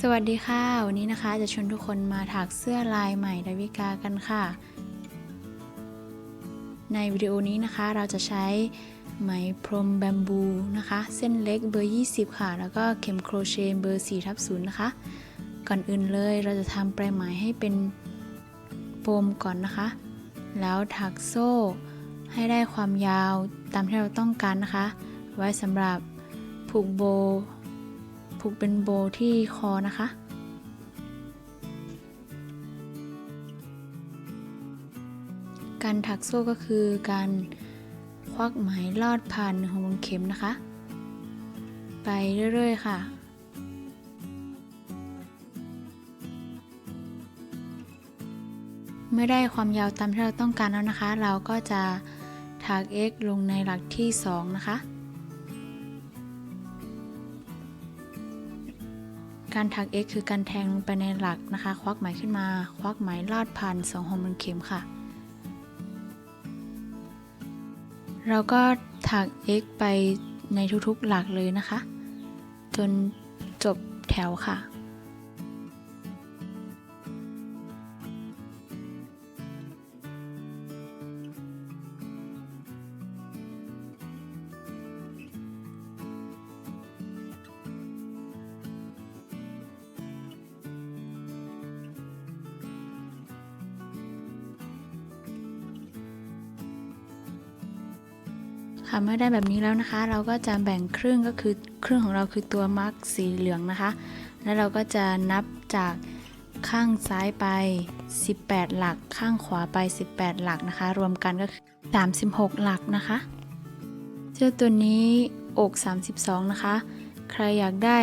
สวัสดีค่ะ วันนี้นะคะจะชวนทุกคนมาถักเสื้อลายใหม่ดาวิกากันค่ะ ในวิดีโอนี้นะคะเราจะใช้ไหมพรมแบมบูนะคะ เส้นเล็กเบอร์ 20 ค่ะ แล้วก็เข็มโครเชต์เบอร์4ทับ0นะคะ ก่อนอื่นเลยเราจะทำปลายไหมให้เป็นโฟมก่อนนะคะ แล้วถักโซ่ให้ได้ความยาวตามที่เราต้องการนะคะ ไว้สำหรับผูกโบ ผูกเป็นโบที่คอนะคะการถักโซ่ก็คือการควักไหมลอดผ่านหัวเข็มนะคะ ไปเรื่อยๆค่ะ เมื่อได้ความยาวตามที่เราต้องการแล้วนะคะ เราก็จะถัก x ลงในหลักที่ 2 นะคะ การถัก x คือการแทงลงไปในหลักนะคะ ควักไหมขึ้นมา ควักไหมลอดผ่านสองหัวมันเข็มค่ะ เราก็ถัก x ไปในทุกๆหลักเลยนะคะ จนจบแถวค่ะ อได้แบบนี้แล้วนะคะ เราก็จะแบ่งครึ่งก็คือครึ่งของเราคือตัวมาร์กสีเหลืองนะคะ แล้วเราก็จะนับจากข้างซ้ายไป 18 หลัก ข้างขวาไป 18 หลักนะคะ รวมกันก็คือ 36 หลักนะคะเสื้อตัวนี้อก 32 นะคะ ใครอยากได้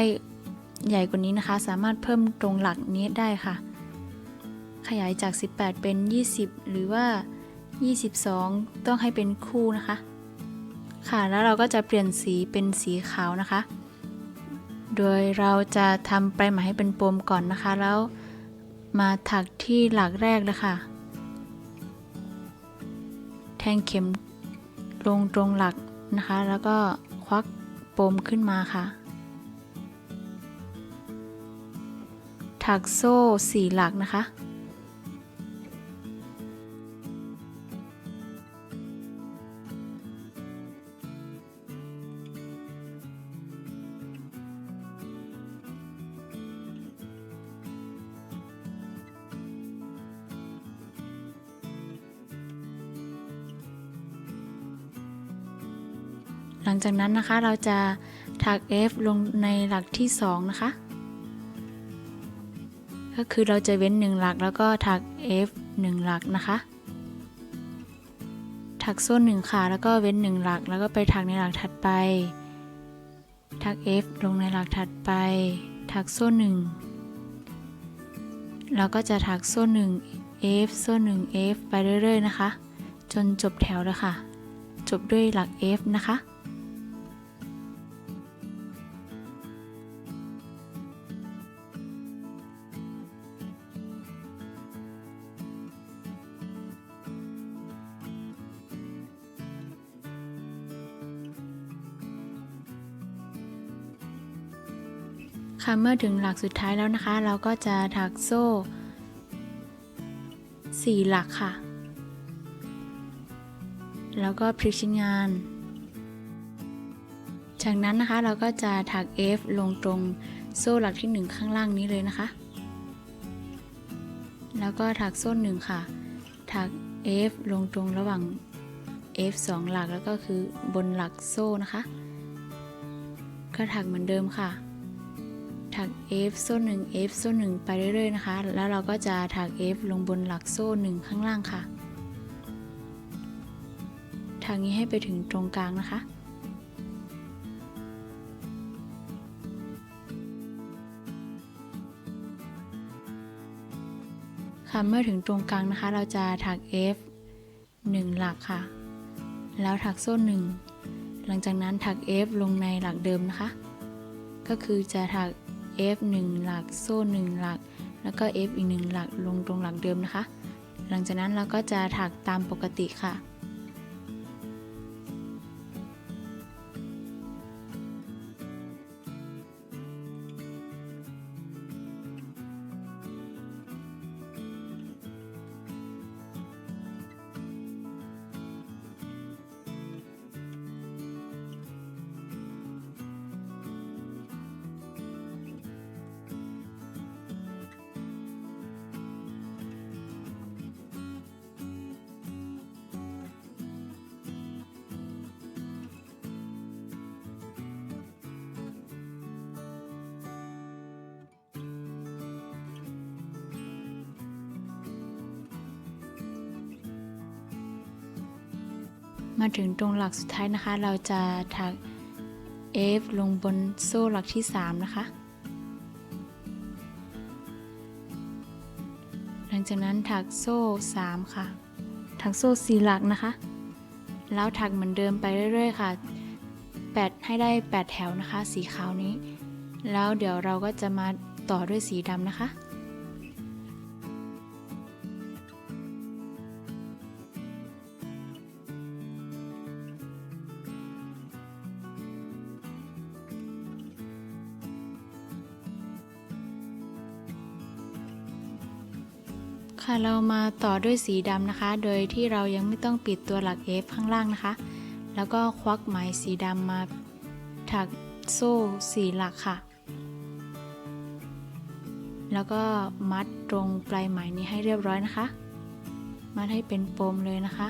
ใหญ่กว่านี้นะคะ สามารถเพิ่มตรงหลักนี้ได้ค่ะ ขยายจาก 18 เป็น 20 หรือว่า 22 ต้องให้เป็นคู่นะคะ ค่ะแล้วเราก็จะเปลี่ยนสีเป็นสีขาวนะคะ โดยเราจะทำปลายไหมให้เป็นปมก่อนนะคะ แล้วมาถักที่หลักแรกเลยค่ะ แทงเข็มลงตรงหลักนะคะ แล้วก็ควักปมขึ้นมาค่ะ ถักโซ่สี่หลักนะคะ จากนั้นนะคะเราจะถัก F ลงในหลักที่ 2 นะคะ ก็คือเราจะเว้น 1 หลักแล้วก็ถัก F 1 หลักนะคะ ถักโซ่1ค่ะแล้วก็เว้น 1 หลัก แล้วก็ไปถักในหลักถัดไป ถัก F ลงในหลักถัดไป ถักโซ่1แล้วก็จะถักโซ่1 F โซ่1 F ไปเรื่อยๆนะคะ จนจบแถวเลยค่ะ จบด้วยหลัก F นะคะ เมื่อถึงหลักสุดท้ายแล้วนะคะ เราก็จะถักโซ่ 4 หลักค่ะ แล้วก็พลิกชิ้นงาน จากนั้นนะคะเราก็จะถัก F ลงตรงโซ่หลักที่ 1 ข้างล่างนี้เลยนะคะ แล้วก็ถักโซ่1ค่ะ ถัก F ลงตรงระหว่าง F 2 หลักแล้วก็คือบนหลักโซ่นะคะ ก็ถักเหมือนเดิมค่ะ ถัก F โซ่ 1 F โซ่ 1 ไปเรื่อยๆนะคะ แล้วเราก็จะถัก F ลงบนหลักโซ่ 1 ข้างล่างค่ะทางนี้ให้ไปถึงตรงกลางนะคะ ค่ะเมื่อถึงตรงกลางนะคะ เราจะถัก F 1 หลักค่ะ แล้วถักโซ่ 1 หลังจากนั้นถัก F ลงในหลักเดิมนะคะก็คือจะถัก F 1 หลัก โซ่1หลัก แล้วก็ F อีก1หลักลงตรงหลักเดิมนะคะ หลังจากนั้นเราก็จะถักตามปกติค่ะ มาถึงตรงหลักสุดท้ายนะคะ เราจะถัก F ลงบนโซ่หลักที่ 3 นะคะ หลังจากนั้นถักโซ่ 3 ค่ะ ถักโซ่ 4 หลักนะคะ แล้วถักเหมือนเดิมไปเรื่อยๆ ค่ะ 8 ให้ได้ 8 แถวนะคะ สีขาวนี้ แล้วเดี๋ยวเราก็จะมาต่อด้วยสีดำนะคะ เรามาต่อด้วยสีดำนะคะ โดยที่เรายังไม่ต้องปิดตัวหลัก F ข้างล่างนะคะ แล้วก็ควักไหมสีดำมาถักโซ่สีหลักค่ะ แล้วก็มัดตรงปลายไหมนี้ให้เรียบร้อยนะคะ มัดให้เป็นปมเลยนะคะ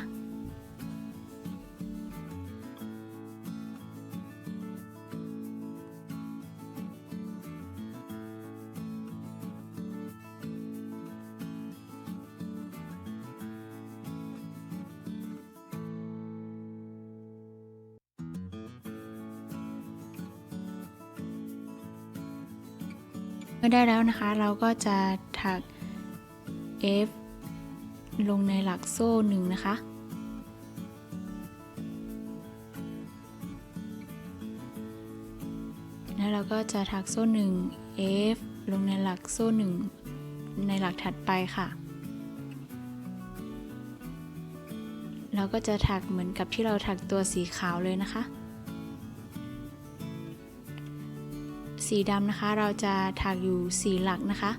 เมื่อได้แล้วนะคะ เราก็จะถัก F ลงในหลักโซ่หนึ่งนะคะ แล้วเราก็จะถักโซ่หนึ่ง F ลงในหลักโซ่หนึ่งในหลักถัดไปค่ะ เราก็จะถักเหมือนกับที่เราถักตัวสีขาวเลยนะคะ สีดำนะคะ เราจะถักอยู่สีหลักนะคะ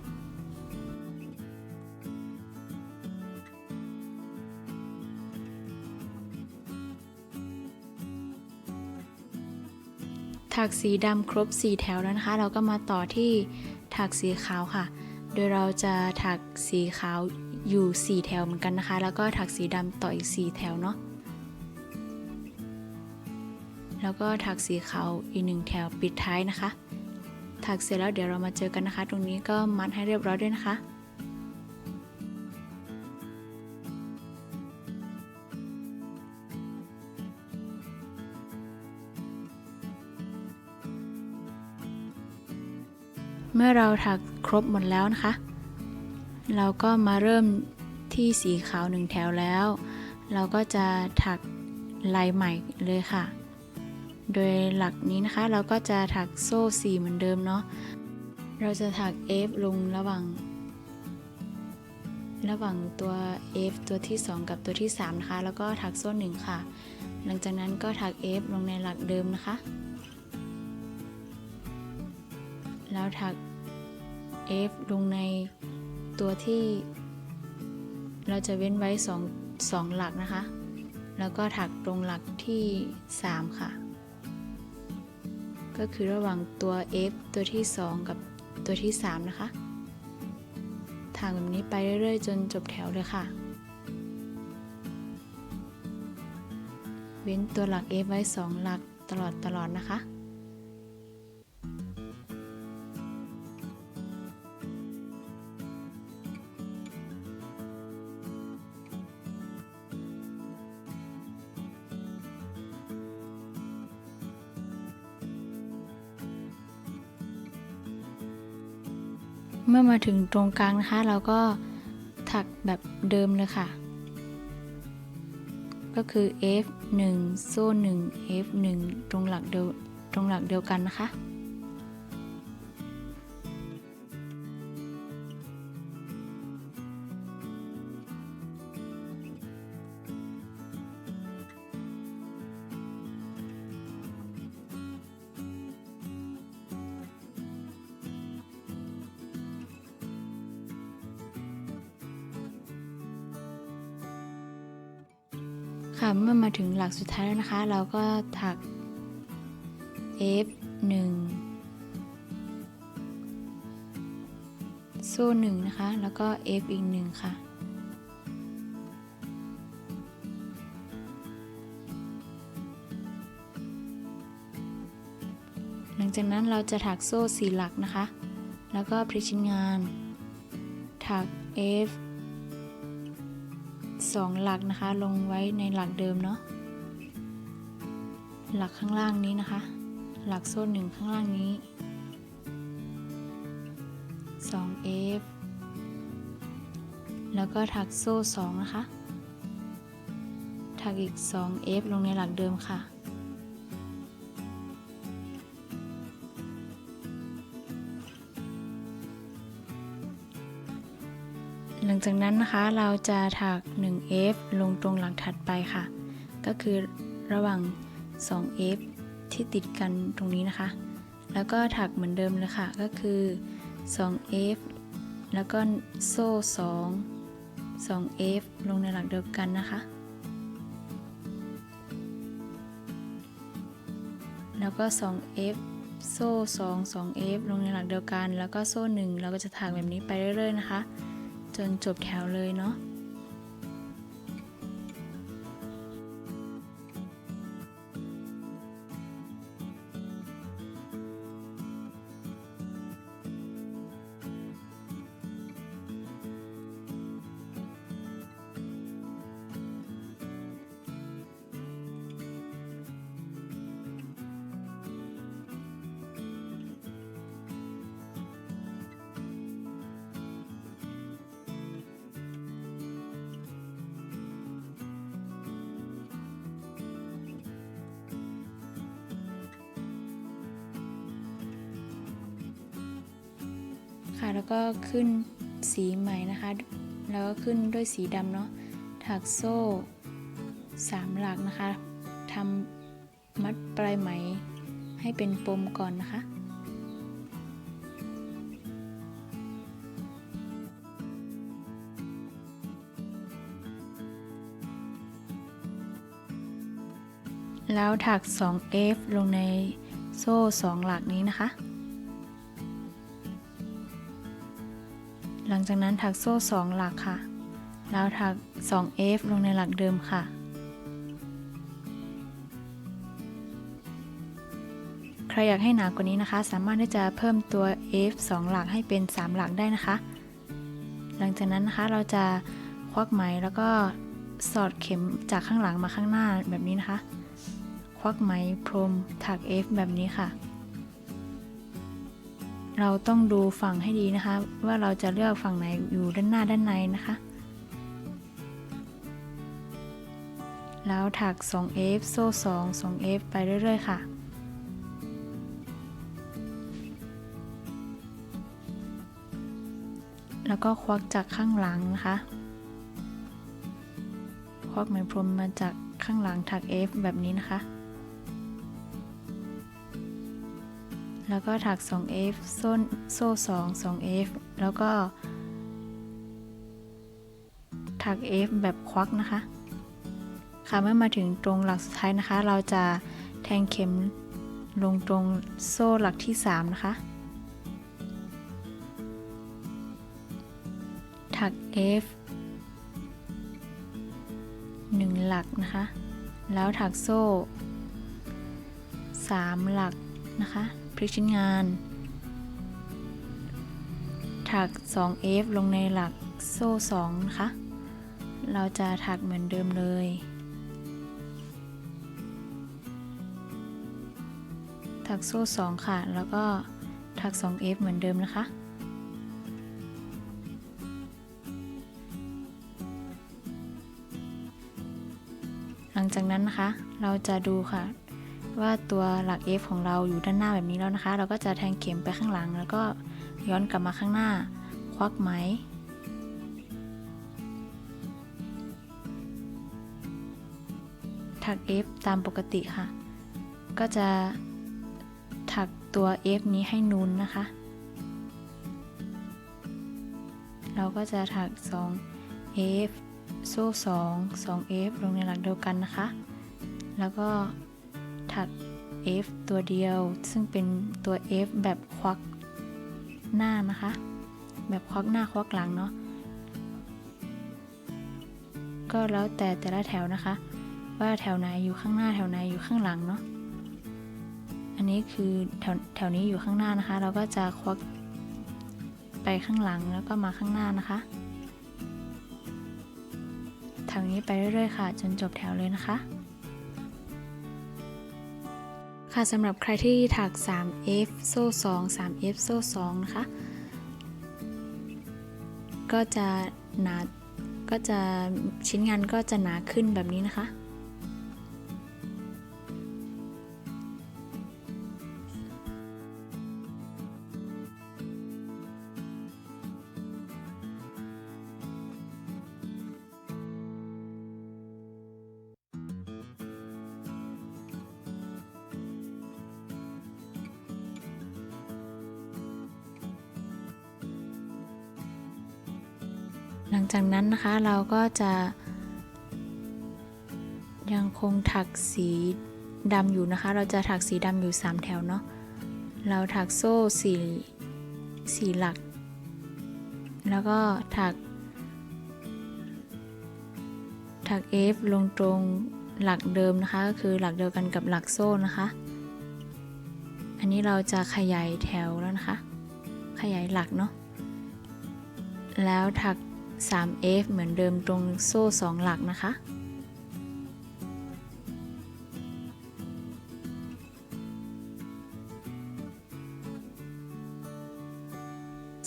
ถักสีดำครบ 4 แถวแล้วนะคะ เราก็มาต่อที่ถักสีขาวค่ะ โดยเราจะถักสีขาวอยู่ 4 แถวเหมือนกันนะคะ แล้วก็ถักสีดำต่ออีก 4 แถวเนาะแล้วก็ถักสีขาวอีกหนึ่งแถวปิดท้ายนะคะ ถักเสร็จแล้วเดี๋ยวเรามาเจอกันนะคะ ตรงนี้ก็มัดให้เรียบร้อยด้วยนะคะเมื่อเราถักครบหมดแล้วนะคะ เราก็มาเริ่มที่สีขาวหนึ่งแถวแล้ว เราก็จะถักลายใหม่เลยค่ะ โดยหลักนี้นะคะเราก็จะถักโซ่4เหมือนเดิมเนาะ เราจะถัก F ลงระหว่าง ระหว่างตัว F ตัวที่ 2 กับตัวที่ 3 นะคะ แล้วก็ถักโซ่ 1 ค่ะ หลังจากนั้นก็ถัก F ลงในหลักเดิมนะคะ แล้วถัก F ลงในตัวที่เราจะเว้นไว้ 2 2 หลักนะคะ แล้วก็ถักตรงหลักที่ 3 ค่ะ ก็คือระหว่างตัว F ตัวที่ 2 กับตัวที่ 3 นะคะทางแบบนี้ไปเรื่อยๆ จนจบแถวเลยค่ะ เว้นตัวหลัก F ไว้ 2 หลักตลอดตลอดนะคะ เมื่อมาถึงตรงกลางนะคะ เราก็ถักแบบเดิมเลยค่ะ ก็คือ F 1โซ่1 F 1ตรงหลักเดียวตรงหลักเดียวกันนะคะค่ะ กสุดท้ายแล้วนะคะ เราก็ถัก F 1โซ่1นะคะ แล้วก็ F อีก1ค่ะ หลังจากนั้นเราจะถักโซ่สี่หลักนะคะ แล้วก็พลิกชิ้นงาน ถัก F สองหลักนะคะ ลงไว้ในหลักเดิมเนาะ หลักข้างล่างนี้นะคะ หลักโซ่หนึ่งข้างล่างนี้ 2f แล้วก็ถักโซ่ 2 นะคะ ถักอีก 2f ลงในหลักเดิมค่ะ หลังจากนั้นนะคะเราจะถัก 1f ลงตรงหลักถัดไปค่ะ ก็คือระหว่าง 2f ที่ติดกันตรงนี้นะคะ แล้วก็ถักเหมือนเดิมเลยค่ะ ก็คือ 2f แล้วก็โซ่ 2 2f ลงในหลักเดียวกันนะคะ แล้วก็ 2f โซ่ 2 2f ลงในหลักเดียวกัน แล้วก็โซ่ 1 เราก็จะถักแบบนี้ไปเรื่อยๆนะคะ จนจบแถวเลยเนาะ ค่ะ แล้วก็ขึ้นสีใหม่นะคะ แล้วก็ขึ้นด้วยสีดำเนาะ ถักโซ่สามหลักนะคะทำมัดปลายไหมให้เป็นปมก่อนนะคะแล้วถัก 2f ลงในโซ่ 2 หลักนี้นะคะ หลังจากนั้นถักโซ่ 2 หลักค่ะ แล้วถัก 2f ลงในหลักเดิมค่ะ ใครอยากให้หนากว่านี้นะคะ สามารถที่จะเพิ่มตัว f 2 หลักให้เป็น 3 หลักได้นะคะ หลังจากนั้นนะคะเราจะควักไหมแล้วก็สอดเข็มจากข้างหลังมาข้างหน้าแบบนี้นะคะ ควักไหมพรมถัก f แบบนี้ค่ะ เราต้องดูฝั่งให้ดีนะคะ ว่าเราจะเลือกฝั่งไหนอยู่ด้านหน้าด้านในนะคะ แล้วถัก 2f โซ่ 2 2f ไปเรื่อย ๆ ค่ะแล้วก็ควักจากข้างหลังนะคะ ควักไหมพรมมาจากข้างหลังถัก f แบบนี้นะคะ แล้วก็ถัก 2f โซ่โซ่2 2f แล้วก็ ถัก f แบบควักนะคะ ค่ะเมื่อมาถึงตรงหลักสุดท้ายนะคะ เราจะแทงเข็มลงตรงโซ่หลักที่ 3 นะคะ ถัก f 1 หลักนะคะ แล้วถักโซ่ 3 หลักนะคะ ลิกชิ้นงาน ถัก 2f ลงในหลักโซ่2นะคะ เราจะถักเหมือนเดิมเลยถักโซ่ 2 ค่ะ แล้วก็ถัก 2f เหมือนเดิมนะคะ หลังจากนั้นนะคะ เราจะดูค่ะ ว่าตัวหลัก F ของเราอยู่ด้านหน้าแบบนี้แล้วนะคะ เราก็จะแทงเข็มไปข้างหลัง แล้วก็ย้อนกลับมาข้างหน้า ควักไหม ถัก F ตามปกติค่ะ ก็จะถักตัว F นี้ให้นูนนะคะ เราก็จะถัก 2 F โซ่2 2 F ลงในหลักเดียวกันนะคะ แล้วก็ ถัก F ตัวเดียว ซึ่งเป็นตัว F แบบควักหน้านะคะ แบบควักหน้าควักหลังเนาะก็แล้วแต่แต่ละแถวนะคะ ว่าแถวไหนอยู่ข้างหน้าแถวไหนอยู่ข้างหลังเนาะอันนี้คือแถวแถวนี้อยู่ข้างหน้านะคะ เราก็จะควักไปข้างหลังแล้วก็มาข้างหน้านะคะทางนี้ไปเรื่อยๆค่ะ จนจบแถวเลยนะคะ ค่ะสำหรับใครที่ถัก 3F โซ่ 2 3F โซ่ 2 นะคะ ก็จะหนา ก็จะชิ้นงานก็จะหนาขึ้นแบบนี้นะคะ จากนั้นนะคะเราก็จะยังคงถักสีดำอยู่นะคะ เราจะถักสีดำอยู่ 3 แถวเนาะ เราถักโซ่สีสีหลัก แล้วก็ถัก ถัก F ลงตรงหลักเดิมนะคะ ก็คือหลักเดียวกันกับหลักโซ่นะคะ อันนี้เราจะขยายแถวแล้วนะคะ ขยายหลักเนาะ แล้วถัก 3F เหมือนเดิมตรงโซ่ 2 หลักนะคะ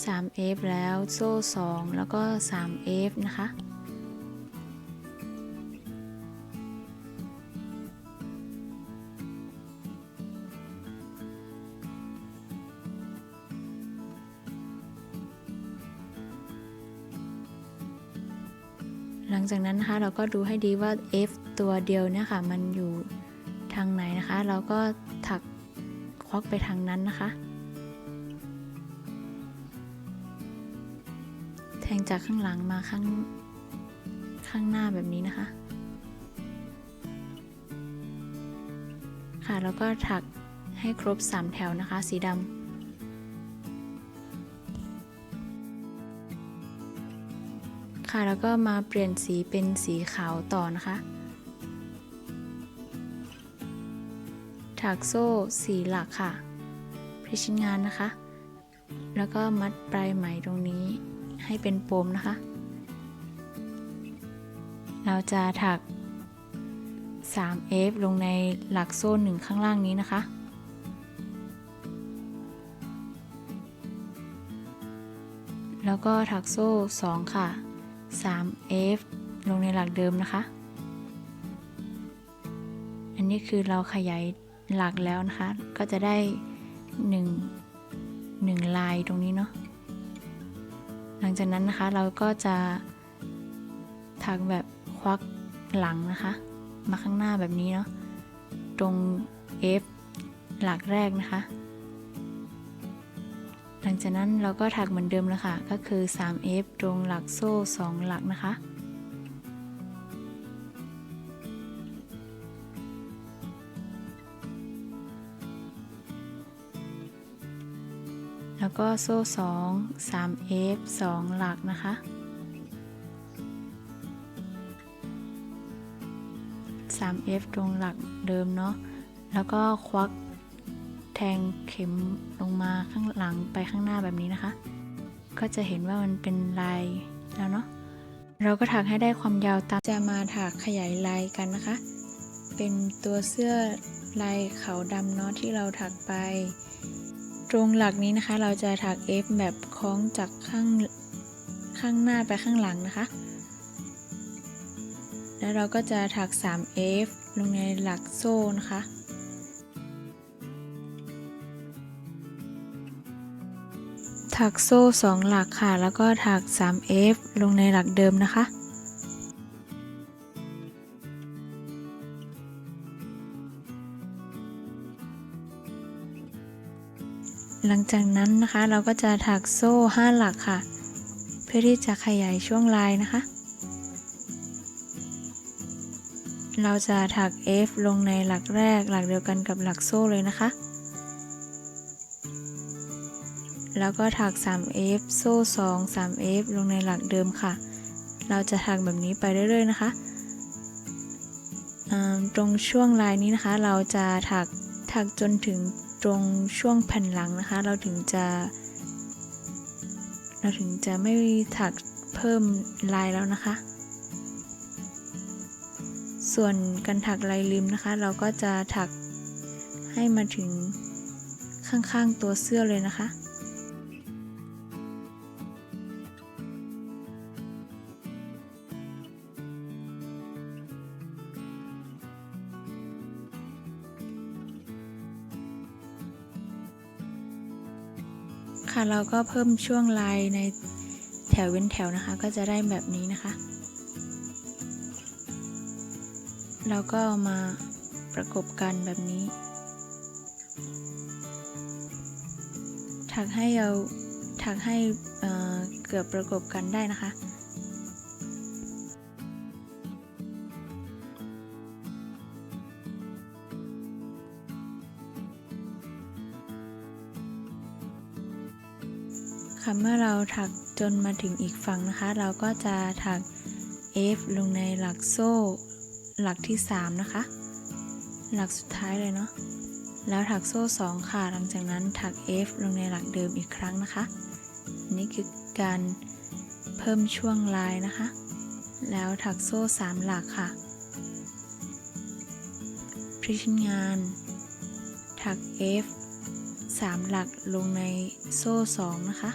3F แล้วโซ่ 2 แล้วก็ 3F นะคะ งจากนั้นนะคะเราก็ดูให้ดีว่า F ตัวเดียวเนี่ยค่ะมันอยู่ทางไหนนะคะ เราก็ถักควักไปทางนั้นนะคะ แทงจากข้างหลังมาข้างข้างหน้าแบบนี้นะคะ ค่ะแล้วก็ถักให้ครบ 3 แถวนะคะ สีดำ แล้วก็มาเปลี่ยนสีเป็นสีขาวต่อนะคะ ถักโซ่สีหลักค่ะพริชิ้นงานนะคะ แล้วก็มัดปลายไหมตรงนี้ให้เป็นปมนะคะ เราจะถัก 3F ลงในหลักโซ่หนึ่งข้างล่างนี้นะคะแล้วก็ถักโซ่ 2 ค่ะ 3F ลงในหลักเดิมนะคะ อันนี้คือเราขยายหลักแล้วนะคะ ก็จะได้ 1 1 ลายตรงนี้เนาะ หลังจากนั้นนะคะเราก็จะถักแบบควักหลังนะคะ มาข้างหน้าแบบนี้เนาะ ตรง F หลักแรกนะคะ งจากนั้นเราก็ถักเหมือนเดิมเลยค่ะก็คือ 3F ตรงหลักโซ่ 2 หลักนะคะ แล้วก็โซ่ 2 3F 2 หลักนะคะ 3F ตรงหลักเดิมเนาะแล้วก็ควัก แทงเข็มลงมาข้างหลังไปข้างหน้าแบบนี้นะคะ ก็จะเห็นว่ามันเป็นลายแล้วเนาะเราก็ถักให้ได้ความยาวตามจะมาถักขยายลายกันนะคะ เป็นตัวเสื้อลายขาวดำเนาะที่เราถักไป ตรงหลักนี้นะคะ เราจะถัก F แบบคล้องจากข้างข้างหน้าไปข้างหลังนะคะ แล้วเราก็จะถัก 3F ลงในหลักโซ่นะคะ ถักโซ่ 2 หลักค่ะ แล้วก็ถัก 3F ลงในหลักเดิมนะคะ หลังจากนั้นนะคะเราก็จะถักโซ่ 5 หลักค่ะ เพื่อที่จะขยายช่วงลายนะคะ เราจะถัก F ลงในหลักแรกหลักเดียวกันกับหลักโซ่เลยนะคะ แล้วก็ถัก 3F โซ่2 3F ลงในหลักเดิมค่ะ เราจะถักแบบนี้ไปเรื่อยๆนะคะตรงช่วงลายนี้นะคะ เราจะถักถักจนถึงตรงช่วงแผ่นหลังนะคะ เราถึงจะ เราถึงจะไม่ถักเพิ่มลายแล้วนะคะ ส่วนการถักลายริมนะคะ เราก็จะถักให้มาถึงข้างๆตัวเสื้อเลยนะคะ ค่ะ เราก็เพิ่มช่วงลายในแถวเว้นแถวนะคะ ก็จะได้แบบนี้นะคะ เราก็ามาประกบกันแบบนี้ ถักให้เราถักให้เเกือบประกบกันได้นะคะ ค่ะ เมื่อเราถักจนมาถึงอีกฝั่งนะคะ เราก็จะถัก F ลงในหลักโซ่ หลักที่ 3 นะคะ หลักสุดท้ายเลยเนาะ แล้วถักโซ่ 2 ค่ะ หลังจากนั้นถัก F ลงในหลักเดิมอีกครั้งนะคะ นี่คือการเพิ่มช่วงลายนะคะ แล้วถักโซ่ 3 หลักค่ะพลิกชิ้นงาน ถัก F 3 หลักลงในโซ่ 2 นะคะ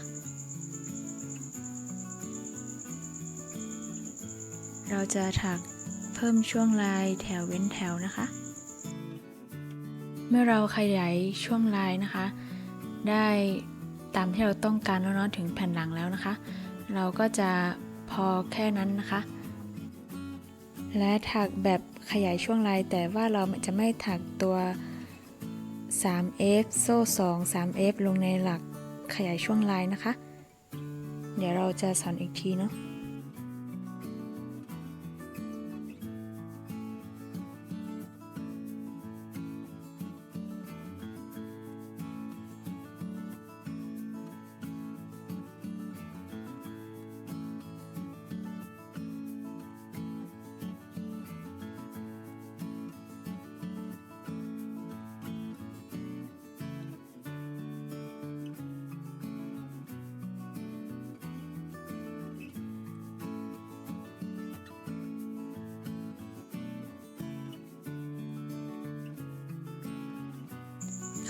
เราจะถักเพิ่มช่วงลายแถวเว้นแถวนะคะ เมื่อเราขยายช่วงลายนะคะ ได้ตามที่เราต้องการแล้วเนาะถึงแผ่นหลังแล้วนะคะ เราก็จะพอแค่นั้นนะคะ และถักแบบขยายช่วงลายแต่ว่าเราจะไม่ถักตัว 3f โซ่ 2 3f ลงในหลักขยายช่วงลายนะคะ เดี๋ยวเราจะสอนอีกทีเนาะ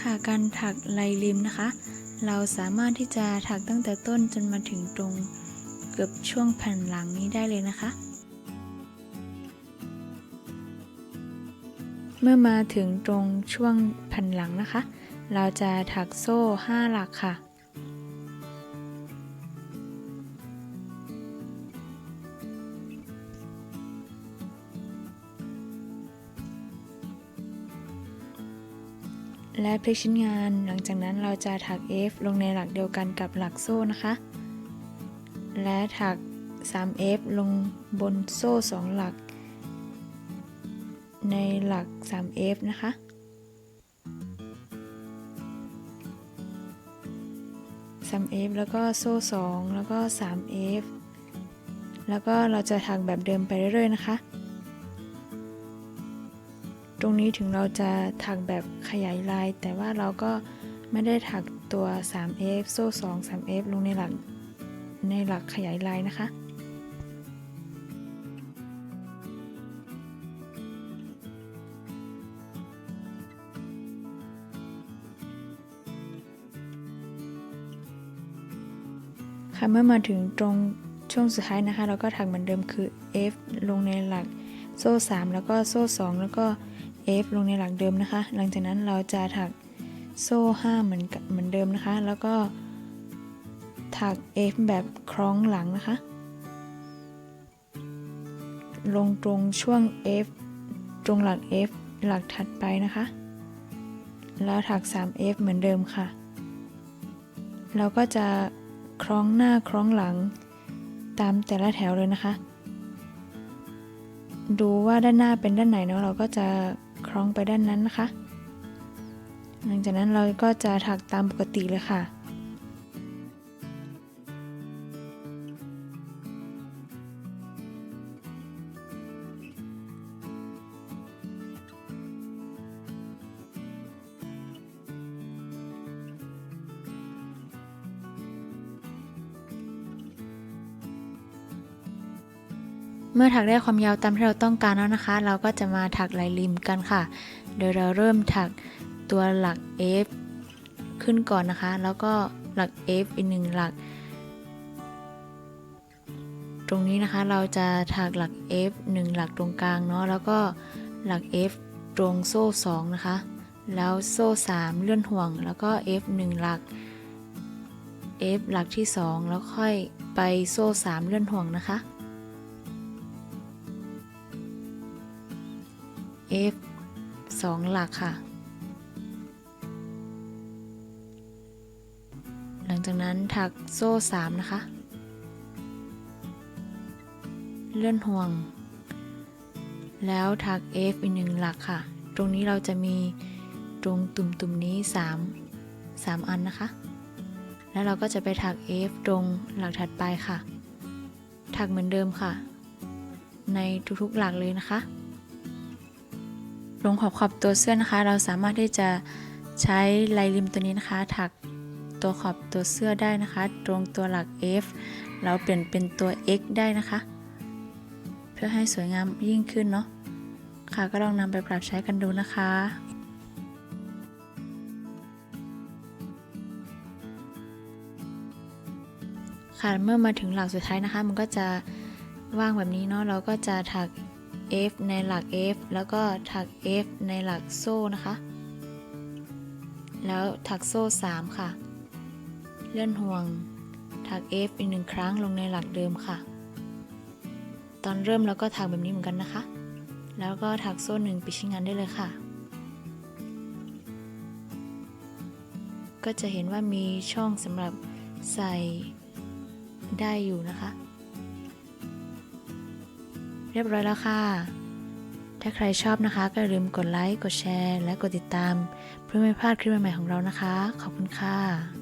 ค่ะการถักลายริมนะคะ เราสามารถที่จะถักตั้งแต่ต้นจนมาถึงตรงเกือบช่วงแผ่นหลังนี้ได้เลยนะคะ เมื่อมาถึงตรงช่วงแผ่นหลังนะคะ เราจะถักโซ่ 5 หลักค่ะ และพลิกชิ้นงาน หลังจากนั้นเราจะถัก F ลงในหลักเดียวกันกับหลักโซ่นะคะ และถัก 3F ลงบนโซ่ 2 หลัก ในหลัก 3F นะคะ 3F แล้วก็โซ่ 2 แล้วก็ 3F แล้วก็เราจะถักแบบเดิมไปเรื่อยๆนะคะ ตรงนี้ถึงเราจะถักแบบขยายลาย แต่ว่าเราก็ไม่ได้ถักตัว 3f โซ่ 2 3f ลงในหลักในหลักขยายลายนะคะ ค่ะเมื่อมาถึงตรงช่วงสุดท้ายนะคะ เราก็ถักเหมือนเดิมคือ F ลงในหลักโซ่ 3 แล้วก็โซ่ 2 แล้วก็ F ลงในหลักเดิมนะคะ หลังจากนั้นเราจะถักโซ่5เหมือนเหมือนเดิมนะคะ แล้วก็ถัก F แบบคล้องหลังนะคะ ลงตรงช่วง F ตรงหลัก F หลักถัดไปนะคะ แล้วถัก 3F เหมือนเดิมค่ะ เราก็จะคล้องหน้าคล้องหลังตามแต่ละแถวเลยนะคะ ดูว่าด้านหน้าเป็นด้านไหนเนาะเราก็จะ คล้องไปด้านนั้นนะคะ หลังจากนั้นเราก็จะถักตามปกติเลยค่ะ อถักได้ความยาวตามที่เราต้องการแล้วนะคะ เราก็จะมาถักลายริมกันค่ะ โดยเราเริ่มถักตัวหลัก F ขึ้นก่อนนะคะ แล้วก็หลัก F อีกหนึ่งหลัก ตรงนี้นะคะเราจะถักหลัก F 1 หลักตรงกลางเนาะ แล้วก็หลัก F ตรงโซ่ 2 นะคะ แล้วโซ่ 3 เลื่อนห่วง แล้วก็ F 1 หลัก F หลักที่ 2 แล้วค่อยไปโซ่ 3 เลื่อนห่วงนะคะ F 2 หลักค่ะ หลังจากนั้นถักโซ่ 3 นะคะ เลื่อนห่วง แล้วถัก F อีกหนึ่งหลักค่ะ ตรงนี้เราจะมีตรงตุ่มๆนี้ 3 3 อันนะคะ แล้วเราก็จะไปถัก F ตรงหลักถัดไปค่ะ ถักเหมือนเดิมค่ะ ในทุกๆหลักเลยนะคะ ลงขอบขอบตัวเสื้อนะคะ เราสามารถที่จะใช้ลายริมตัวนี้นะคะ ถักตัวขอบตัวเสื้อได้นะคะ ตรงตัวหลัก F เราเปลี่ยนเป็นตัว X ได้นะคะ เพื่อให้สวยงามยิ่งขึ้นเนาะค่ะก็ลองนำไปปรับใช้กันดูนะคะค่ะเมื่อมาถึงหลักสุดท้ายนะคะ มันก็จะว่างแบบนี้เนาะเราก็จะถัก F ในหลัก F แล้วก็ถัก F ในหลักโซ่นะคะ แล้วถักโซ่ 3 ค่ะ เลื่อนห่วง ถัก F อีกหนึ่งครั้งลงในหลักเดิมค่ะ ตอนเริ่มเราก็ถักแบบนี้เหมือนกันนะคะ แล้วก็ถักโซ่หนึ่งปิดชิ้นงานได้เลยค่ะ ก็จะเห็นว่ามีช่องสำหรับใส่ได้อยู่นะคะ รียบร้อยแล้วค่ะ ถ้าใครชอบนะคะก็อย่าลืมกดไลค์ กดแชร์ และกดติดตาม เพื่อไม่พลาดคลิปใหม่ๆของเรานะคะ ขอบคุณค่ะ